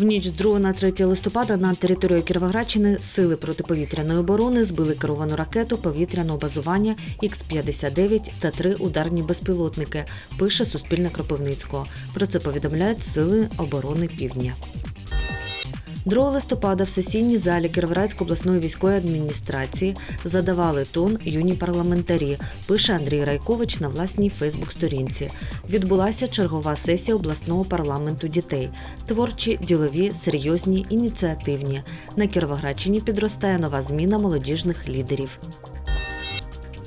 В ніч з 2 на 3 листопада на територію Кіровоградщини сили протиповітряної оборони збили керовану ракету повітряного базування Х-59 та три ударні безпілотники, пише Суспільне Кропивницького. Про це повідомляють Сили оборони Півдня. 2 листопада в сесійній залі Кіровоградської обласної військової адміністрації задавали тон юні парламентарі, пише Андрій Райкович на власній Фейсбук-сторінці. Відбулася чергова сесія обласного парламенту дітей. Творчі, ділові, серйозні, ініціативні. На Кіровоградщині підростає нова зміна молодіжних лідерів.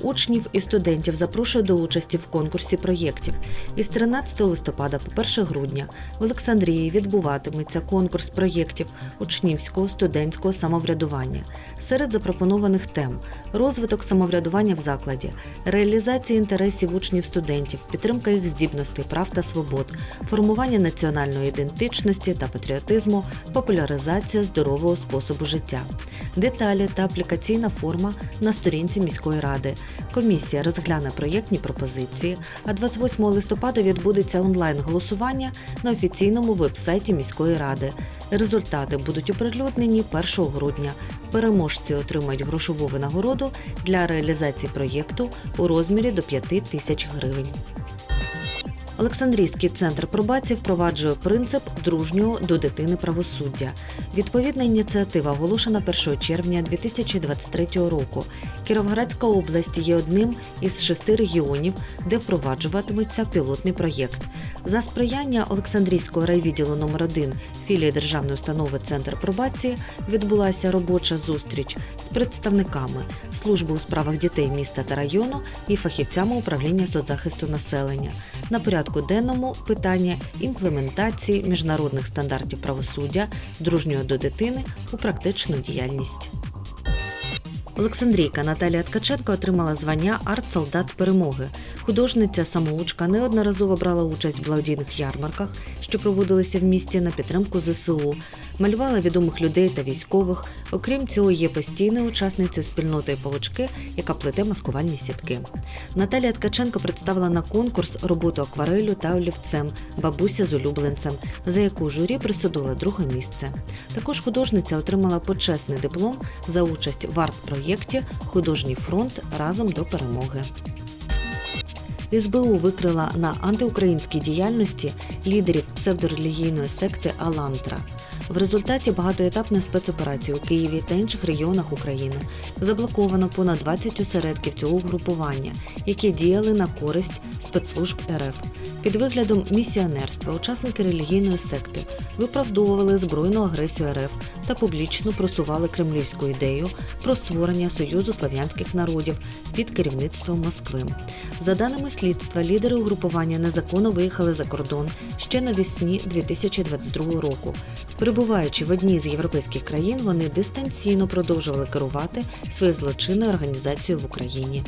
Учнів і студентів запрошує до участі в конкурсі проєктів. Із 13 листопада по 1 грудня в Олександрії відбуватиметься конкурс проєктів учнівського студентського самоврядування. Серед запропонованих тем розвиток самоврядування в закладі, реалізація інтересів учнів студентів, підтримка їх здібностей, прав та свобод, формування національної ідентичності та патріотизму, популяризація здорового способу життя. Деталі та аплікаційна форма на сторінці міської ради. Комісія розгляне проєктні пропозиції, а 28 листопада відбудеться онлайн-голосування на офіційному вебсайті міської ради. Результати будуть оприлюднені 1 грудня. Переможці отримають грошову винагороду для реалізації проєкту у розмірі до 5 тисяч гривень. Олександрійський центр пробації впроваджує принцип дружнього до дитини правосуддя. Відповідна ініціатива оголошена 1 червня 2023 року. Кіровоградська область є одним із шести регіонів, де впроваджуватиметься пілотний проєкт. За сприяння Олександрійського райвідділу номер 1 філії державної установи Центр пробації відбулася робоча зустріч з представниками служби у справах дітей міста та району і фахівцями управління соцзахисту населення. На порядку денному питання імплементації міжнародних стандартів правосуддя, дружньої до дитини у практичну діяльність. Олександрійка Наталія Ткаченко отримала звання Арт-солдат перемоги. Художниця самоучка неодноразово брала участь в благодійних ярмарках, що проводилися в місті на підтримку ЗСУ, малювала відомих людей та військових. Окрім цього, є постійною учасницею спільноти Павучки, яка плете маскувальні сітки. Наталія Ткаченко представила на конкурс роботу акварелю та олівцем бабуся з улюбленцем, за яку журі присудило друге місце. Також художниця отримала почесний диплом за участь в арт-проєкті Художній фронт разом до перемоги. СБУ викрила на антиукраїнській діяльності лідерів псевдорелігійної секти Алантра. В результаті багатоетапної спецоперації у Києві та інших регіонах України заблоковано понад 20 осередків цього групування, які діяли на користь спецслужб РФ. Під виглядом місіонерства учасники релігійної секти виправдовували збройну агресію РФ та публічно просували кремлівську ідею про створення Союзу слав'янських народів під керівництвом Москви. За даними слідства, лідери угрупування незаконно виїхали за кордон ще навесні 2022 року. Перебуваючи в одній з європейських країн, вони дистанційно продовжували керувати своєю злочинною організацією в Україні.